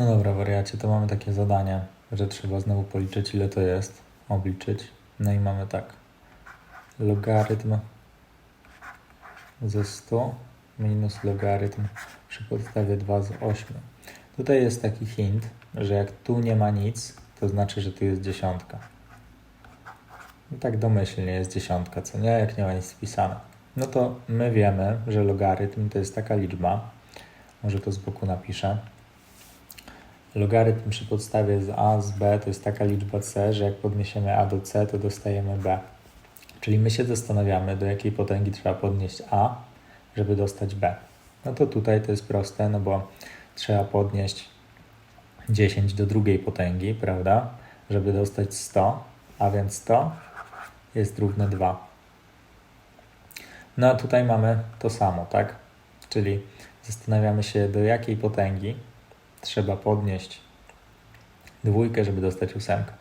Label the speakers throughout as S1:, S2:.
S1: No dobra, wariacie, to mamy takie zadanie, że trzeba znowu policzyć, ile to jest, obliczyć. No i mamy tak. Logarytm ze 100 minus logarytm przy podstawie 2 z 8. Tutaj jest taki hint, że jak tu nie ma nic, to znaczy, że tu jest dziesiątka. No tak domyślnie jest dziesiątka, co nie? Jak nie ma nic wpisane. No to my wiemy, że logarytm to jest taka liczba, może to z boku napiszę. Logarytm przy podstawie z a z b to jest taka liczba c, że jak podniesiemy a do c, to dostajemy b. Czyli my się zastanawiamy, do jakiej potęgi trzeba podnieść a, żeby dostać b. No to tutaj to jest proste, no bo trzeba podnieść 10 do drugiej potęgi, prawda? Żeby dostać 100, a więc 100 jest równe 2. No a tutaj mamy to samo, tak? Czyli zastanawiamy się, do jakiej potęgi trzeba podnieść dwójkę, żeby dostać ósemkę.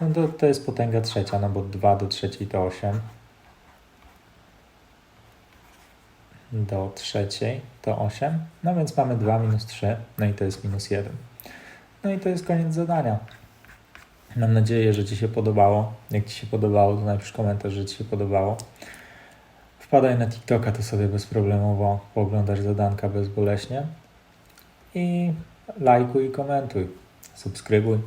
S1: No to, to jest potęga trzecia, no bo 2 do trzeciej to 8. Do trzeciej to 8. No więc mamy 2 minus 3, no i to jest minus 1. No i to jest koniec zadania. Mam nadzieję, że Ci się podobało. Jak Ci się podobało, to napisz komentarz, że Ci się podobało. Wpadaj na TikToka, to sobie bezproblemowo pooglądasz zadanka bezboleśnie. I lajkuj i komentuj. Subskrybuj.